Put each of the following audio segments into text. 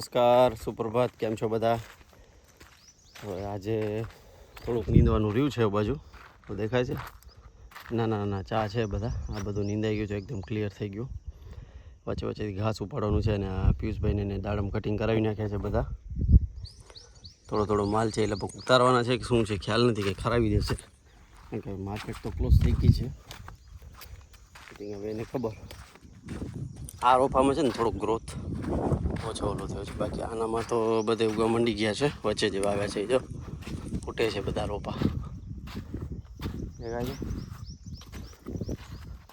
નમસ્કાર, સુપ્રભાત, કેમ છો બધા? હવે આજે થોડુંક નીંદવાનું રહ્યું છે એ બાજુ. તો દેખાય છે? ના ના ના, ચા છે બધા. આ બધું નીંદાઈ ગયું છે, એકદમ ક્લિયર થઈ ગયું. વચ્ચે વચ્ચે ઘાસ ઉપાડવાનું છે અને આ પિયુષભાઈને એને દાડમ કટિંગ કરાવી નાખ્યા છે બધા. થોડો થોડો માલ છે એટલે ઉતારવાના છે કે શું છે, ખ્યાલ નથી કે ખરાવી દેશે. કારણ કે માર્કેટ તો ક્લોઝ થઈ ગઈ છે. હવે એને ખબર. આ રોપામાં છે ને થોડોક ગ્રોથ ઓછો ઓલો થયો છે. બાકી આનામાં તો બધે ઉગવા મંડી ગયા છે. વચ્ચે જે વાવ્યા છે એ જો ફૂટે છે બધા રોપા. દેખાય છે?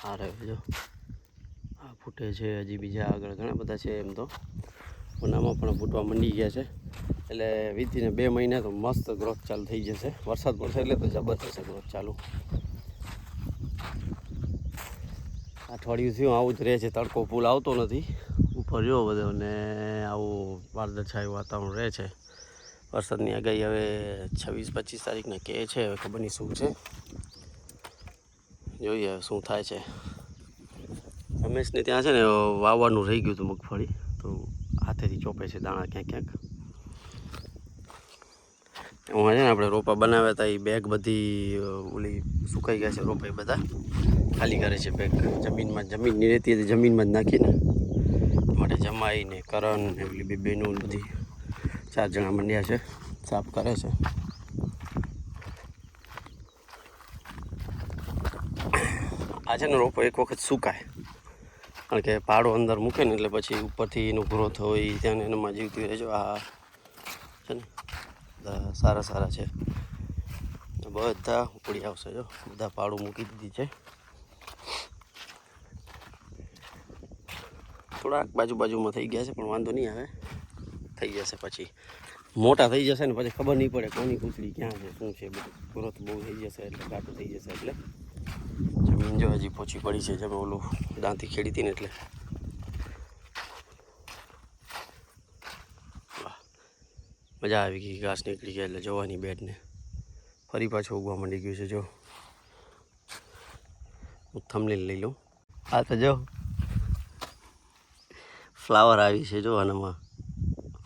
આ રહ્યો જો. આ ફૂટે છે હજી બીજા આગળ ઘણા બધા છે એમ તો. ઉનામાં પણ ફૂટવા મંડી ગયા છે. એટલે વીતીને બે મહિના તો મસ્ત ગ્રોથ ચાલુ થઈ જશે. વરસાદ પડશે એટલે તો જબરદસ્ત ગ્રોથ ચાલુ. અઠવાડિયું આવું જ રહે છે, તડકો ફૂલ આવતો નથી. ઉપર જો બધો ને આવું વાદળછાયું વાતાવરણ રહે છે. વરસાદની આગાહી હવે છવ્વીસ, પચીસ તારીખને કહે છે, હવે ખબર નહીં શું છે. જોઈએ હવે શું થાય છે. રમેશને ત્યાં છે ને વાવવાનું રહી ગયું હતું મગફળી, તો હાથેથી ચોપે છે દાણા ક્યાંક ક્યાંક. એમાં છે ને આપણે રોપા બનાવ્યા હતા, એ બેગ બધી ઓલી સુકાઈ ગયા છે રોપા બધા. ખાલી કરે છે બેગ. જમીનમાં જમીનની રહેતી હતી જમીનમાં જ નાખીને માટે જમાઈને કરણ ને પેલી બે બહેનો બધી ચાર જણા મંડ્યા છે. સાફ કરે છે. આ છે ને રોપો એક વખત સુકાય. કારણ કે પાડો અંદર મૂકે ને એટલે પછી ઉપરથી એનો ગ્રોથ હોય ત્યાં એનામાં જીવતી રહેજો આ છે ને, બધા સારા સારા છે. બધા ઉપડી આવશે, જો. બધા પાડું મૂકી દીધી છે. થોડાક બાજુ બાજુમાં થઈ ગયા છે, પણ વાંધો નહીં આવે. થઈ જશે પછી. મોટા થઈ જશે ને પછી ખબર નહીં પડે કોની કૂતરી ક્યાં છે, શું છે, બધું. ગ્રોથ બહુ થઈ જશે એટલે, ઘાટું થઈ જશે એટલે. જમીન જો હજી પોચી પડી છે, જેમ ઓલું દાંતી ખેડી હતી ને એટલે. મજા આવી ગઈ, ઘાસ નીકળી ગયા એટલે જોવાની બેટને ફરી પાછું ઉગવા માંડી ગયું છે, જો. હું થમલી લઈ લઉં. આ તો જો ફ્લાવર આવી છે, જો આનામાં.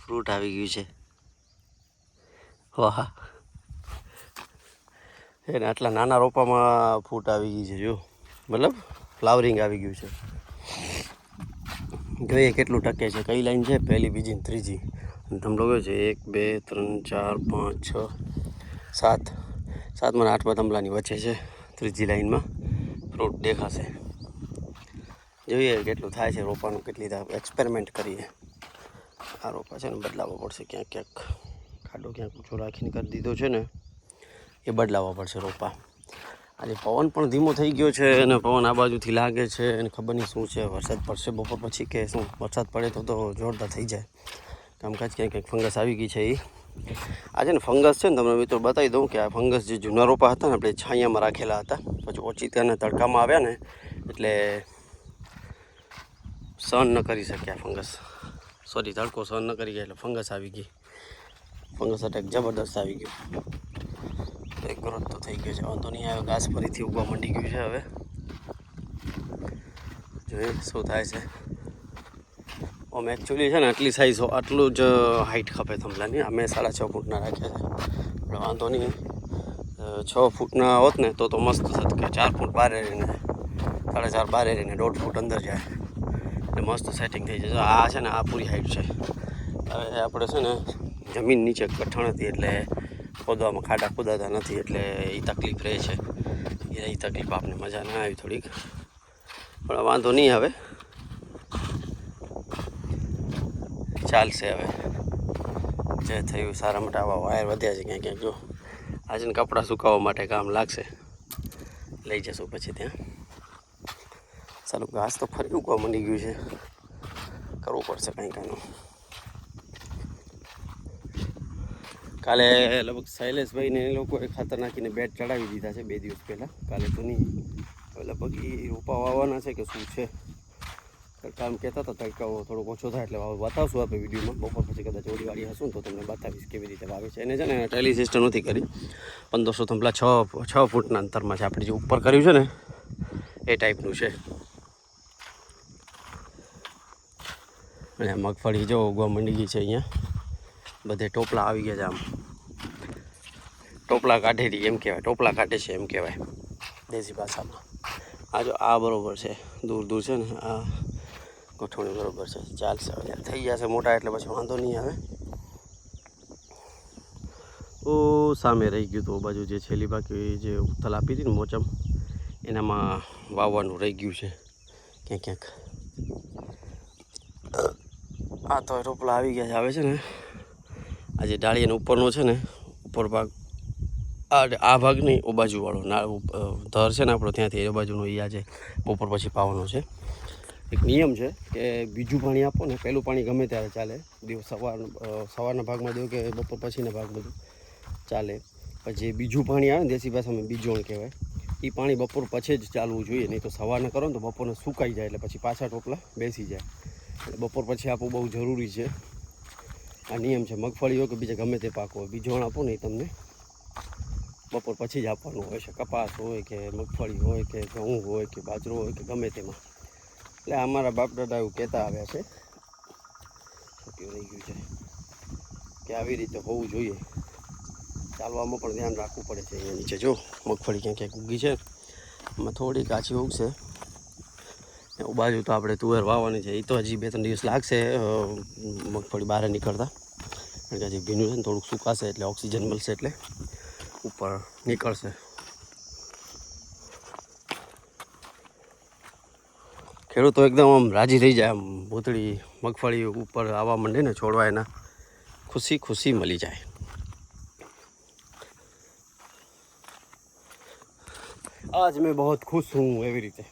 ફ્રૂટ આવી ગયું છે. વાહ. એને આટલા નાના રોપામાં ફૂટ આવી ગઈ છે, જો. મતલબ, ફ્લાવરિંગ આવી ગયું છે. જોઈએ કેટલું ટકે છે, કઈ લાઈન છે? પહેલી, બીજી ને ત્રીજી. તમે લોકો છે, એક, બે, ત્રણ, ચાર, પાંચ, છ, સાત. સાતમાં આઠમાં તમલાની વચ્ચે છે, ત્રીજી લાઈનમાં ફ્રૂટ દેખાશે. જોઈએ કેટલું થાય છે રોપાનું, કેટલી એક્સપેરિમેન્ટ કરીએ. આ રોપા છે ને બદલાવવો પડશે ક્યાંક ક્યાંક. ખાડો ક્યાંક ઊંચો રાખીને કરી દીધો છે ને, એ બદલાવવા પડશે રોપા. આજે પવન પણ ધીમો થઈ ગયો છે અને પવન આ બાજુથી લાગે છે અને ખબર નહીં શું છે, વરસાદ પડશે બપોર પછી કે શું? વરસાદ પડે તો તો જોરદાર થઈ જાય. કામકાજ ક્યાંક ક્યાંક ફંગસ આવી ગઈ છે એ આજે ને ફંગસ છે ને તમને મિત્રો બતાવી દઉં કે આ ફંગસ જે જૂના રોપા હતા ને, આપણે છાંયામાં રાખેલા હતા. પછી ઓચિતાને તડકામાં આવ્યા ને, એટલે સહન ન કરી શક્યા ફંગસ. સોરી તડકો સહન ન કરી ગયા એટલે ફંગસ આવી ગઈ. ફંગસ અટેક જબરદસ્ત આવી ગયું. એક ગ્રોથ તો થઈ ગયો છે. વાંધો નહીં આવે ઘાસ ફરીથી ઉગવા માંડી ગયું છે હવે. જોઈએ શું થાય છે. આમ એકચ્યુઅલી છે ને, આટલી સાઈઝ આટલું જ હાઈટ ખપે થંભલાની. અમે સાડા છ ફૂટના રાખ્યા છે. પણ વાંધો નહીં. છ ફૂટના હોત ને, તો તો મસ્ત થત કે ચાર ફૂટ બારે રહીને, સાડા ચાર બારે રહીને દોઢ ફૂટ અંદર જાય. એટલે મસ્ત સેટિંગ થઈ જશે. આ છે ને, આ પૂરી હાઈટ છે. હવે આપણે છે ને, જમીન નીચે કઠણ હતી એટલે ખોદવામાં ખાડા ખોદાતા નથી, એટલે એ તકલીફ રહે છે. એ તકલીફ આપને, મજા ના આવી થોડીક. પણ વાંધો નહીં હવે. ચાલશે હવે. જે થયું, સારા મોટા આવા વાયર વધ્યા છે ક્યાંક ક્યાંક, જો. આજે કપડાં સુકાવવા માટે કામ લાગશે. લઈ જશું પછી ત્યાં. સારું ઘાસ તો ફરી ઉગવા માંડી ગયું છે. કરવું પડશે કંઈ કાંઈનું કાલે લગભગ શૈલેષભાઈને એ લોકોએ ખાતર નાખીને બેટ ચડાવી દીધા છે બે દિવસ પહેલાં. કાલે તો નહીં. હવે લગભગ એ રોપા વાવવાના છે કે શું છે. કામ કહેતા હતા, તડકાઓ થોડોક ઓછો થાય એટલે બતાવશું આપણે વિડીયોમાં. બપોર પછી કદાચ ઓડી વાળી હશું ને તો તમને બતાવીશ કેવી રીતે વાવે છે. એને છે ને ટેલી સિસ્ટમ નથી કરી. પંદરસો થંભલા છ છ ફૂટના અંતરમાં છે. આપણે જે ઉપર કર્યું છે ને, એ ટાઈપનું છે. અને મગફળી જો ઉગવા માંડી ગઈ છે અહીંયા. બધે ટોપલા આવી ગયા છે આમ. ટોપલા કાઢે રહી, એમ કહેવાય. ટોપલા કાઢે છે એમ કહેવાય. દેશી ભાષામાં. આ જો, આ બરોબર છે. દૂર દૂર છે ને, આ ગોઠવણી બરોબર છે. ચાલશે. હવે થઈ જશે મોટા, એટલે પછી વાંધો નહીં આવે. ઓ, સામે રહી ગયું તો બાજુ જે છેલ્લી બાકી જે ઉથલ આપી હતી ને મોચમ, એનામાં વાવવાનું રહી ગયું છે. ક્યાંક ક્યાંક. આ તો રોપલા આવી ગયા આવે છે ને? આ જે ડાળીયાનો ઉપરનો છે ને, ઉપર ભાગ, આ આ ભાગ નહીં ઓ બાજુવાળો ના ધર છે ને આપણો ત્યાંથી એ બાજુનો એ આજે બપોર પછી પાવાનો છે. એક નિયમ છે કે બીજું પાણી આપો ને, પહેલું પાણી ગમે ત્યારે ચાલે. દિવસ સવાર સવારના ભાગમાં દો કે બપોર પછીના ભાગ બધું ચાલે. પછી બીજું પાણી આવે ને, દેશી ભાષામાં બીજોણ કહેવાય એ પાણી બપોર પછી જ ચાલવું જોઈએ. નહીં તો સવારના કરો ને તો બપોરને સુકાઈ જાય એટલે પછી પાછા ટોપલા બેસી જાય. બપોર પછી આપવું બહુ જરૂરી છે. આ નિયમ છે, મગફળી હોય કે બીજા ગમે તે પાક હોય બીજોણ આપો ને તમને બપોર પછી જ આપવાનું હોય છે. કપાસ હોય કે મગફળી હોય કે ઘઉં હોય કે બાજરો હોય કે ગમે તેમાં. એટલે અમારા બાપ દાદા એવું કહેતા આવ્યા છે. રહી ગયું છે? કે આવી રીતે હોવું જોઈએ. ચાલવામાં પણ ધ્યાન રાખવું પડે છે અહીંયા નીચે. જો, મગફળી ક્યાંક ક્યાંક ઉગી છે. એમાં થોડી કાચી ઉગશે. બાજુ તો આપણે તુવેર વાવવાની છે. એ તો હજી બે ત્રણ દિવસ લાગશે મગફળી બહાર નીકળતા. કારણ કે હજી ભીનું છે ને થોડુંક સુકાશે એટલે ઓક્સિજન મળશે એટલે ઉપર નીકળશે. ખેડૂતો એકદમ આમ રાજી થઈ જાય, આમ ભૂતળી મગફળી ઉપર આવવા માંડે ને છોડવા એના. ખુશી ખુશી મળી જાય. આજ મેં બહુ ખુશ હું એવી રીતે.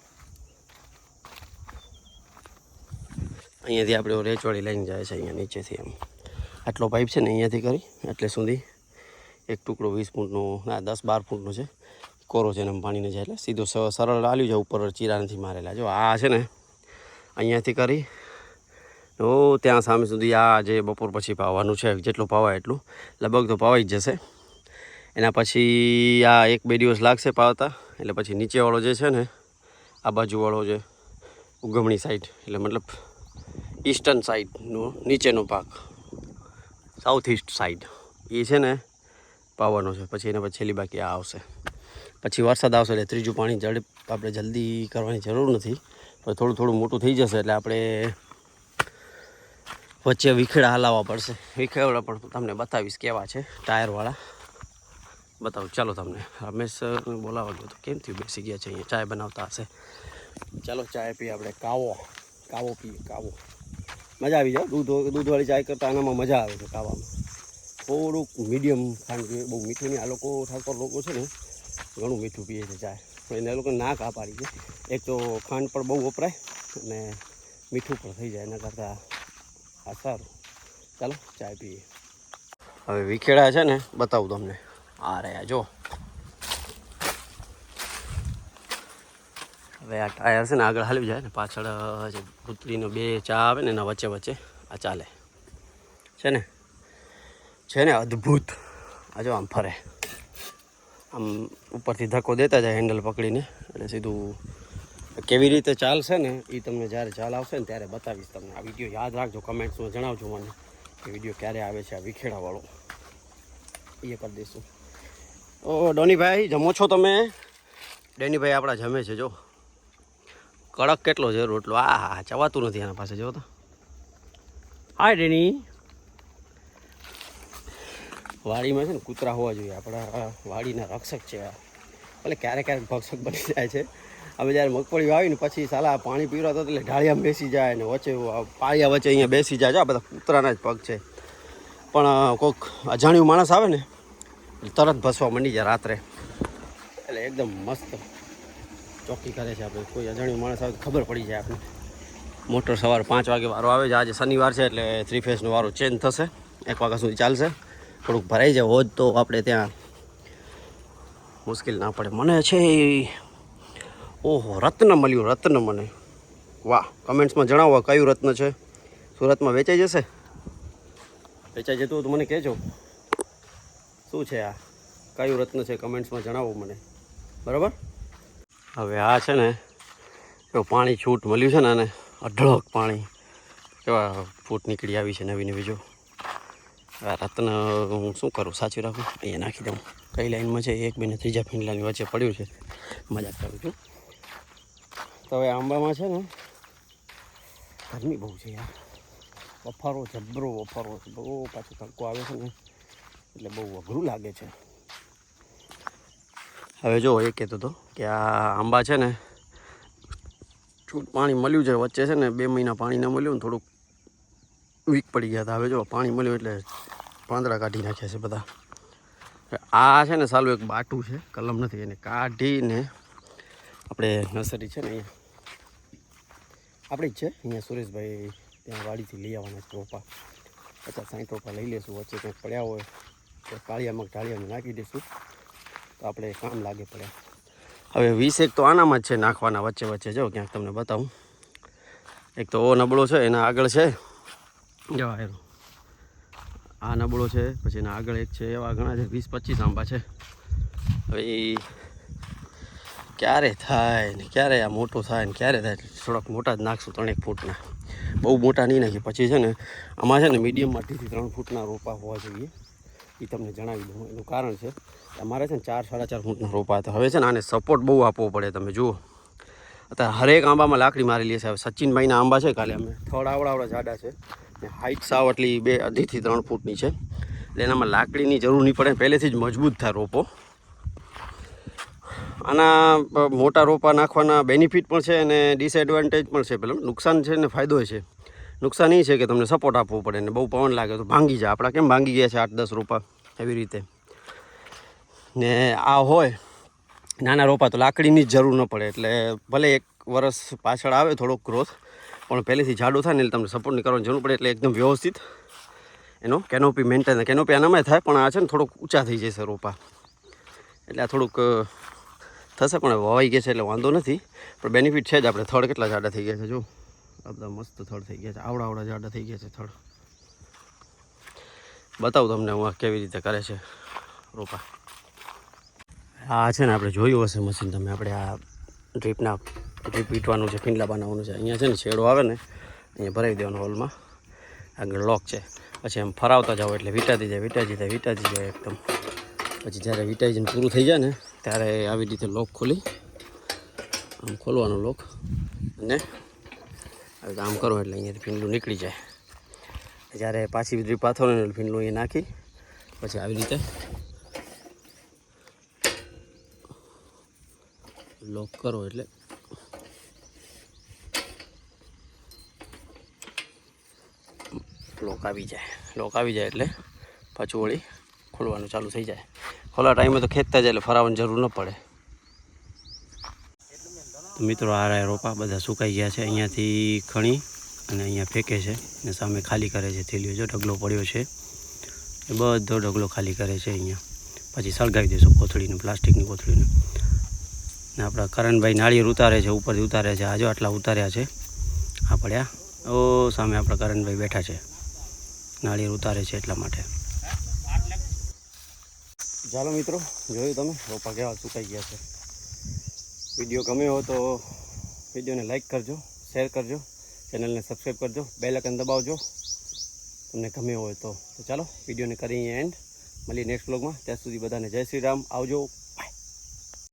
અહીંયાથી આપણે રેચવાડી લઈને જાય છે, અહીંયા નીચેથી એમ. આટલો પાઇપ છે ને અહીંયાથી કરી, એટલે સુધી એક ટુકડો વીસ ફૂટનો, ના, દસ બાર ફૂટનો છે. કોરો છે એમ પાણીને જાય, એટલે સીધો સરળ આલ્યું છે, ઉપર ચીરા નથી મારેલા. જો, આ છે ને, અહીંયાથી કરી. ઓ, ત્યાં સામે સુધી આ જે બપોર પછી પાવાનું છે, જેટલું પાવાય એટલું. લગભગ તો પાવાઈ જ જશે. એના પછી આ એક બે દિવસ લાગશે પાવતા, એટલે પછી નીચેવાળો જે છે ને, આ બાજુવાળો જે ઉગમણી સાઈડ એટલે મતલબ ઈસ્ટર્ન સાઈડનો, નીચેનો ભાગ. સાઉથ ઈસ્ટ સાઈડ એ છે ને પાવાનો છે. પછી એના છેલ્લી બાકી આ આવશે. પછી વરસાદ આવશે એટલે ત્રીજું પાણી ઝડપ આપણે જલ્દી કરવાની જરૂર નથી. પણ થોડું થોડું મોટું થઈ જશે એટલે આપણે વચ્ચે વિખેડા હલાવવા પડશે. વિખેડા પણ તમને બતાવીશ કેવા છે ટાયરવાળા. બતાવું. ચાલો તમને. રમેશ બોલાવવા ગયો તો કેમ થયું? બેસી ગયા છે અહીંયા. ચાય બનાવતા હશે. ચાલો ચાય પીએ આપણે. કાવો. કાવો પીએ. કાવો. મજા આવી જાય દૂધ દૂધવાળી ચાય કરતાં આનામાં મજા આવે છે ખાવામાં. થોડુંક મીડિયમ ખાંડ જોઈએ બહુ મીઠું નહીં. આ લોકો ઠાકોર લોકો છે ને, ઘણું મીઠું પીએ છે ચાય. પણ એને લોકો ના કા પાડી છે. એક તો ખાંડ પણ બહુ વપરાય અને મીઠું પણ થઈ જાય. એના કરતાં આ સારું. ચાલો, ચાય પીએ. હવે વિખેડા છે ને, બતાવું તમને. આ રહ્યા, જો. હવે આ ટાયર છે ને આગળ હાલી જાય ને, પાછળ જે પુતળીનો બે ચા આવે ને એના વચ્ચે વચ્ચે આ ચાલે. છે ને? છે ને અદ્ભુત. આ જો આમ ફરે. આમ ઉપરથી ધક્કો દેતા જાય હેન્ડલ પકડીને. એટલે સીધું કેવી રીતે ચાલશે ને, એ તમને જ્યારે ચાલ આવશે ને ત્યારે બતાવીશ તમને. આ વીડિયો યાદ રાખજો કમેન્ટ્સમાં જણાવજો મને કે વીડિયો ક્યારે આવે છે, આ વિખેડાવાળો. એ કરી દઈશું. ઓ, ડોનીભાઈ, જમો છો તમે? ડેનીભાઈ આપણા જમે છે, જો. કડક કેટલો છે રોટલો? આ હા ચવાતું નથી એના પાસે જો તો. હાય ડેની વાડીમાં છે ને કૂતરા હોવા જોઈએ, આપણા વાડીના રક્ષક છે ભલે ક્યારેક ક્યારેક ભક્ષક બની જાય છે. હવે જ્યારે મગફળી વાવીને પછી સાલા પાણી પીવડાવતો એટલે ઢાળિયામાં બેસી જાય ને વચ્ચે પાળિયા વચ્ચે અહીંયા બેસી જાય. છે આ બધા કૂતરાના જ પગ છે. પણ કોઈક અજાણ્યું માણસ આવે ને તરત ભસવા માંડી જાય રાત્રે. એટલે એકદમ મસ્ત ચોકી કરે છે આપણે. કોઈ અજાણ્યું માણસ આવે ખબર પડી જાય આપણે. મોટર સવાર પાંચ વાગે વારો આવે છે. આજે શનિવાર છે એટલે થ્રી ફેઝનો વારો ચેન્જ થશે. એક વાગ્યા સુધી ચાલશે. થોડુંક ભરાઈ જાય હોત તો આપણે ત્યાં મુશ્કેલ ના પડે. મને છે ઓહો, રત્ન મળ્યું, રત્ન મને. વાહ કમેન્ટ્સમાં જણાવો કયું રત્ન છે? સુરતમાં વેચાઈ જશે? વેચાઈ જતું હોય તો મને કહેજો. શું છે આ? કયું રત્ન છે? કમેન્ટ્સમાં જણાવો મને. બરાબર? હવે આ છે ને તો પાણી છૂટ મળ્યું છે ને અને અઢળક પાણી કેવા ફૂટ નીકળી આવી છે નવી નવી જો. આ રત્ન હું શું કરું? સાચું રાખું? અહીંયા નાખી દઉં. કઈ લાઈનમાં છે? એક બે ને ત્રીજા ફીંડલાની વચ્ચે પડ્યું છે. મજાક કરું છું. તો હવે આંબામાં છે ને, ગરમી બહુ છે યાર. બફારો જબરો બફારો બહુ પાછો તડકો આવે છે ને, એટલે બહુ અઘરું લાગે છે. હવે જો, એ કહેતો હતો કે આ આંબા છે ને, છૂટ પાણી મળ્યું છે, વચ્ચે છે ને બે મહિના પાણી ન મળ્યું ને થોડુંક વીક પડી ગયા હતા. હવે જો, પાણી મળ્યું એટલે પાંદડા કાઢી નાખ્યા છે બધા. આ છે ને સાલું એક બાટું છે, કલમ નથી, એને કાઢીને આપણે નર્સરી છે ને અહીંયા, આપણી જ છે, અહીંયા સુરેશભાઈ ત્યાં વાડીથી લઈ આવવાના છે રોપા. પચાસ સાઠ રોપા લઈ લેશું, વચ્ચે કંઈક પડ્યા હોય તો કાળિયામાં ઢાળિયામાં નાખી દઈશું તો આપણે કામ લાગે પડે. હવે વીસ એક તો આનામાં જ છે, નાખવાના વચ્ચે વચ્ચે. જો, ક્યાંક તમને બતાવું. એક તો ઓ નબળો છે, એના આગળ છે. જવા એનો આ નબળો છે, પછી એના આગળ એક છે, એવા ઘણા છે, વીસ પચીસ આંબા છે. હવે ક્યારે થાય ને ક્યારે આ મોટો થાય ને ક્યારે થાય, થોડાક મોટા જ નાખશું ત્રણેક ફૂટના. બહુ મોટા નહીં નાખી. પછી છે ને, આમાં છે ને મીડિયમમાંથી ત્રણ ફૂટના રોપા હોવા જોઈએ. એ તમને જણાવી દઉં. એનું કારણ છે અમારે છે ને ચાર, સાડા ચાર ફૂટના રોપા હતા. હવે છે ને આને સપોર્ટ બહુ આપવો પડે તમે જુઓ. અત્યારે હરેક આંબામાં લાકડી મારેલી છે હવે સચિનભાઈના આંબા છે કાલે અમે થડ આવડા આવડા જાડા છે. ને હાઇટ સાવ એટલી બે અઢીથી ત્રણ ફૂટની છે. એટલે એનામાં લાકડીની જરૂર નહીં પડે. પહેલેથી જ મજબૂત થાય રોપો. આના મોટા રોપા નાખવાના બેનિફિટ પણ છે અને ડિસએડવાન્ટેજ પણ છે. પેલો નુકસાન છે ને ફાયદો છે. નુકસાન એ છે કે તમને સપોર્ટ આપવો પડે ને બહુ પવન લાગે તો ભાંગી જાય આપણા કેમ ભાંગી ગયા છે આઠ દસ રોપા એવી રીતે. ને આ હોય, નાના રોપા તો લાકડીની જ જરૂર ન પડે એટલે ભલે એક વરસ પાછળ આવે થોડોક ગ્રોથ પણ પહેલેથી જાડું થાય ને એટલે તમને સપોર્ટ નહીં કરવાની જરૂર પડે એટલે એકદમ વ્યવસ્થિત એનો કેનોપી મેન્ટેન કેનોપી આનામાં થાય, પણ આ છે ને થોડુંક ઊંચા થઈ જશે રોપા. એટલે આ થોડુંક થશે, પણ વવાઈ ગયા છે એટલે વાંધો નથી. પણ બેનિફિટ છે જ આપણે. થડ કેટલા જાડા થઈ ગયા છે જો આ બધા મસ્ત થડ થઈ ગયા છે. આવડા આવડા જાડા થઈ ગયા છે થળ બતાવું તમને હું આ કેવી રીતે કરે છે રોપા. આ છે ને આપણે જોયું હશે મશીન તમે. આપણે આ ડ્રીપના ડ્રીપ વીટવાનું છે ફીંડલા બનાવવાનું છે. અહીંયા છે ને છેડો આવે ને, અહીંયા ભરાવી દેવાનો હોલમાં. આગળ લોક છે. પછી એમ ફરાવતા જાઓ એટલે વીટાતી જાય વીટાતી જાય વીટાતી જાય એકદમ. પછી જ્યારે વીટાઈ પૂરું થઈ જાય ને, ત્યારે આવી રીતે લોક ખોલી. આમ ખોલવાનો લોક. અને રીતે આમ કરો એટલે અહીંયાથી ફીંડલું નીકળી જાય. જ્યારે પાછી બીજી પાથરો ફીંડલું અહીંયા નાખી, પછી આવી રીતે લોક કરો એટલે લોક આવી જાય. લોક આવી જાય એટલે પાછું વળી ખોલવાનું ચાલુ થઈ જાય. ખોલા ટાઈમે તો ખેંચતા જાય એટલે ફરાવવાની જરૂર ન પડે. મિત્રો આ રોપા બધા સુકાઈ ગયા છે. અહીંયાથી ખણી અને અહીંયા ફેંકે છે ને સામે ખાલી કરે છે થેલીઓ. જો ઢગલો પડ્યો છે એ બધો ઢગલો ખાલી કરે છે અહીંયા. પછી સળગાવી દેશું કોથળીને, પ્લાસ્ટિકની કોથળીને. ને આપણા કરણભાઈ નાળિયેર ઉતારે છે, ઉપરથી ઉતારે છે. આજો આટલા ઉતાર્યા છે. આ પડ્યા. ઓ, સામે આપણા કરણભાઈ બેઠા છે. નાળિયેર ઉતારે છે એટલા માટે. ચાલો મિત્રો, જોયું તમે? રોપા કેવા સુકાઈ ગયા છે. વીડિયો ગમ્યો હોય તો વિડીયોને લાઇક કરજો, શેર કરજો, ચેનલને સબસ્ક્રાઈબ કરજો, બેલ આઇકન દબાવજો. તમને ગમ્યો હોય તો. ચાલો, વિડીયોને કરી એન્ડ મળીએ નેક્સ્ટ બ્લોગમાં ત્યાં સુધી બધાને જય શ્રી રામ. આવજો.